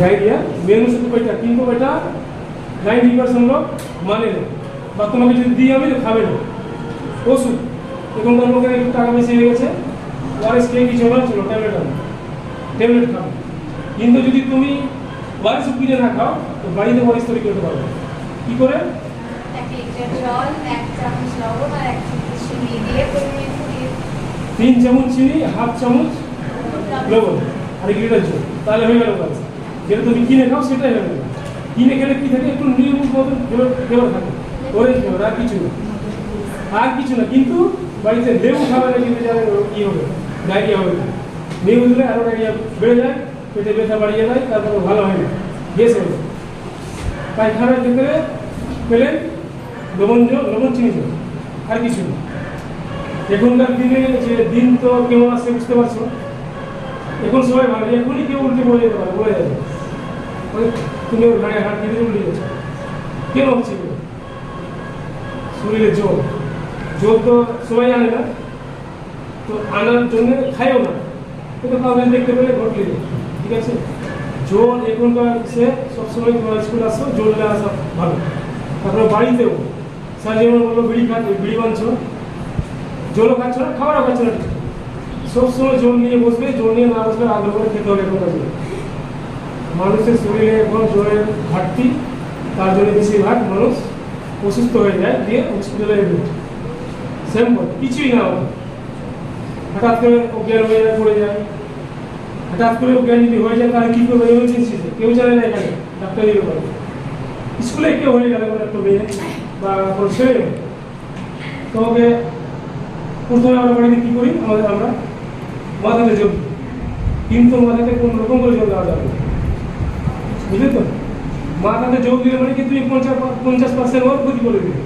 Diarrhoea menu শুধু ওইটা কিন্তু ওইটা নাইনটি পার্সেন্ট লোক মানে না বা তোমাকে যদি দিই আমি খাবে না ওষুধ। এখনকার লোকের একটু টাকা বেশি হয়ে গেছে। ওয়ারেস খেয়ে কিছু না চলো ট্যাবলেট আনো। ট্যাবলেট খাও কিন্তু যদি তুমি ওয়ারেস কিনে না খাও তো বাড়িতে ওয়ারেস তৈরি করতে পারবে কী করে? তিন চামচ চিনি হাফ চামচ লবণ। আর এক লিটার জল? তাহলে হয়ে গেল ওয়ারেস যেটা তুমি কিনে খাও, সেটাই গেল কিনে খেলে কি থাকে? একটু নির্মূল মতন ফ্লেভার থাকে। অরেঞ্জ ফ্লেভার আর কিছু না। আর কিছু না। কিন্তু বাড়িতে লেবু খাবে না কিন্তু জানেন কী হবে? ডায়রিয়া হবে। লেবু দিলে আরও ডায়রিয়া বেড়ে যায়, পেটে ব্যথা বাড়িয়ে যায় তারপরে ভালো হয় না। গ্যাস হবে পায়খানার ক্ষেত্রে পেলেন লবণ লবণ চিনি জল আর কিছু না। এখনকার দিনে যে দিন তো কেমন আসছে বুঝতে পারছ এখন সবাই ভালো এখনই কেউ উল্টে পারে বলে যাবে। তুমি ওর ঘাড়ে হাত দিয়ে উল্টে যাচ্ছ। কেন হচ্ছে শরীরে জোর। জোর তো সবাই আনে না। তো আনার জন্য খায়ও না। কিন্তু কাউকে দেখতে পেলে ঘটলে ঠিক আছে? জোর এখনকার সে সবসময় তোমার স্কুল আসো, জোর আসা ভালো। তারপরে বাড়িতেও। স্যার যেমন বলল, বিড়ি খাচ্ছে বিড়ি বানছো? জলও খাচ্ছ না খাবারও খাচ্ছ না। সবসময় জল নিয়ে বসবে জল নিয়ে না বসলে আগ্রহ করে খেতে হবে এখনকার। মানুষের শরীরে এখন জলের ঘাটতি, তার জন্য বেশিরভাগ মানুষ অসুস্থ হয়ে যায় দিয়ে হসপিটালে সিম্পল কিছুই না হবে হঠাৎ করে অজ্ঞান হয়ে যায়, পড়ে যায়। হঠাৎ করে অজ্ঞান যদি হয়ে যায়, তাহলে কী করবে? এমার্জেন্সিতে কেউ জানে না এখানে, ডাক্তার দিতে পারে স্কুলে কেউ হয়ে গেলে কোনো একটা মেয়ে বা কোনো ছেলে তোমাকে প্রথমে আমরা বাড়িতে কী করি? আমাদের আমরা মাথাতে জল। কিন্তু মাথাতে কোনো রকম করে জল দেওয়া যাবে না। বুঝলে তো মাথাতে যোগ দিলে মানে কি তুমি পঞ্চাশ পঞ্চাশ পার্সেন্ট ওর ক্ষতি করে দিবে।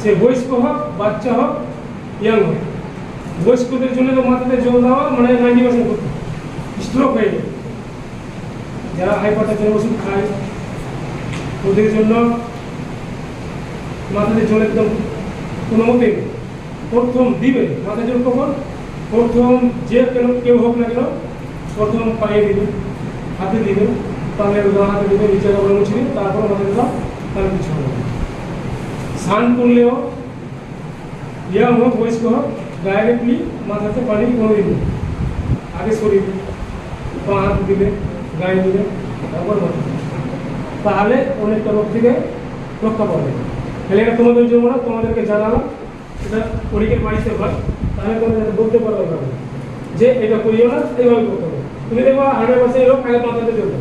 সে বয়স্ক হোক, বাচ্চা হোক ইয়াং হোক। বয়স্কদের জন্য তো মাথাতে জল দেওয়া মানে নাইনটি পার্সেন্ট ক্ষতি স্ট্রোক হয়ে যায়। যারা হাইপার টেনশন ওষুধ খায়, ওদের জন্য মাথাতে জল একদম কোনো মতেই। প্রথম দিবে মাথা জল কখন? প্রথম যে কেন কেউ হোক না কেন প্রথম পায়ে দিবে, হাতে দিবে। তাহলে হাতে দিবে নিচে কাপড় মুছে তারপর মাথা দিলাম তাহলে কিছু হবে। স্নান করলেও ইয়াং বয়স্ক হোক ডাইরেক্টলি মাথাতে পানি কোনো দিবে আগে শরীর বা হাত দিবে গায়ে দিবে তারপর মাথা। তাহলে অনেকটা রোগ থেকে রক্ষা পাবে তাহলে এটা তোমাদের জন্য না, তোমাদেরকে জানালাম। এটা পরীক্ষার বাড়িতে হয়, তাহলে যাতে বলতে পারো এভাবে। যে এটা করিও না এইভাবে করতে হবে। তুমি দেখব হান্ড্রেড পার্সেন্ট লোক আগে মাথাতে চলবে।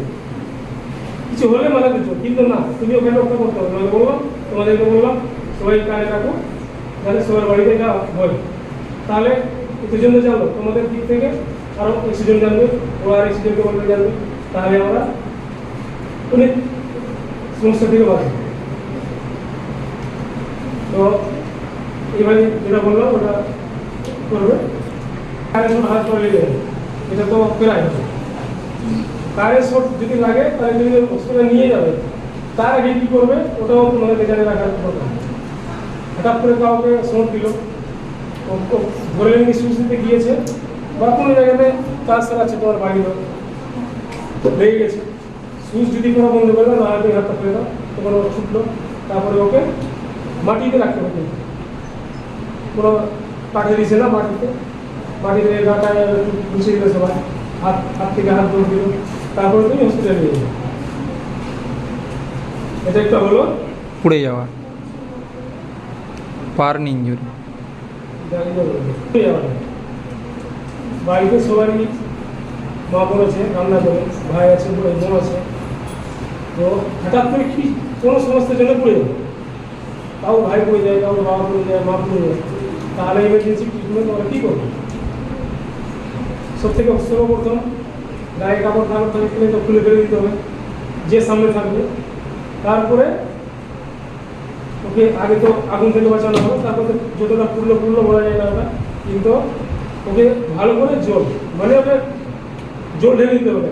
কিছু হলে মাথাতে চল কিন্তু না, তুমি ওখানে রক্ষা করতে হবে তোমাকে বললাম, তোমাদেরকে বললাম, সবাই কানে থাকো, তাহলে সবার বাড়িতে এটা হয়। তাহলে এটার জন্য জানলো তোমাদের দিক থেকে আরও এক্সিডেন্ট জানবে, ওরা আর এক্সিডেন্টকে বলতে জানবে। তাহলে আমরা অনেক সমস্যা থেকে বাঁচবো। তো, এবারে যেটা বললাম, ওটা করবে। হাত পড়ে এটা তো প্রায়। কারেন্ট শর্ট যদি লাগে, তাহলে যদি হসপিটালে নিয়ে যাবে। তার আগে কী করবে? ওটাও তোমাদেরকে জানে রাখার কথা। হঠাৎ করে কাউকে শর্ট দিল। ধরে নিয়ে দিতে গিয়েছে। বা কোনো জায়গাতে কাজ আছে তোমার বাড়ির লেগে গেছে। সুইচ যদি কোনো বন্ধ করে দাও না তুমি হাতটা ফেলে দাও। তোমার ছুটলো। তারপরে ওকে মাটিতে রাখতে হবে। কোনো কাঠে দিছে না মাটিতে? মাটিতে গাটায় ঘুষে দিলে সবাই। হাত হাত থেকে হাত ধরে দিল। তারপরে তুমি হসপিটালে নিয়ে যাবে এটা একটা হলো পুড়ে যাওয়া। পার্ন ইঞ্জুরি বাড়িতে সবারই মা বোন আছে রান্না করে ভাই আছে বোন বোন আছে। তো হঠাৎ করে কি কোনো সমস্যার জন্য পড়ে যাবে কাউ ভাই পড়ে যায় কাউ বাবা পড়ে যায় মা পড়ে যায়। তাহলে ইমার্জেন্সি ট্রিটমেন্ট আমরা কী করব? সব থেকে সর্বপ্রথম গায়ে কাপড় কাপড় থাকলে তো খুলে ফেলে দিতে হবে, যে সামনে থাকবে। তারপরে ওকে আগে তো আগুন থেকে বাঁচানো হবে, তারপরে যতটা পুরলো পুরলো বলা যায় না ওটা, কিন্তু ওকে ভালো করে জল মানে ওকে জল ঢেলে দিতে হবে।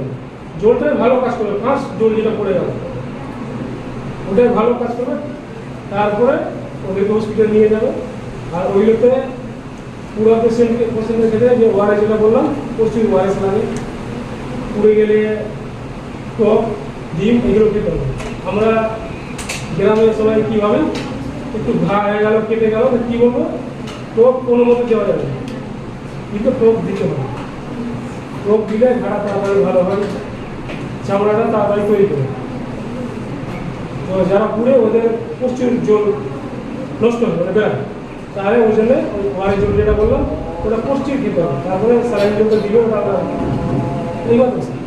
জলটাই ভালো কাজ করবে ফার্স্ট জল যেটা পড়ে যাবে ওটাই ভালো কাজ করবে, তারপরে ওদেরকে হসপিটাল নিয়ে যাবে। আর ওইগুলোতে পুরো পেশেন্টকে পেশেন্টের ক্ষেত্রে যে ওয়ারেস যেটা বললাম, প্রচুর ওয়ারেস লাগে। পুড়ে গেলে টক, ডিম, এগুলো খেতে হবে। আমরা গ্রামের সবাই কীভাবে একটু ঘা হয়ে গেল, কেটে গেল কী বলব? টক কোনো মতো দেওয়া যাবে। কিন্তু টক দিতে হবে। টক দিলে ঘাড়া তাড়াতাড়ি ভালো হয়, চামড়াটা তাড়াতাড়ি তৈরি করে। তো যারা পুড়ে ওদের প্রচুর জল নষ্ট হবে মানে বেড়ায়। তাহলে ওই জন্য ওয়ারের জল যেটা বললাম, ওটা প্রচুর খেতে হবে। তারপরে স্যালাইন দিবে ওটা というわですね。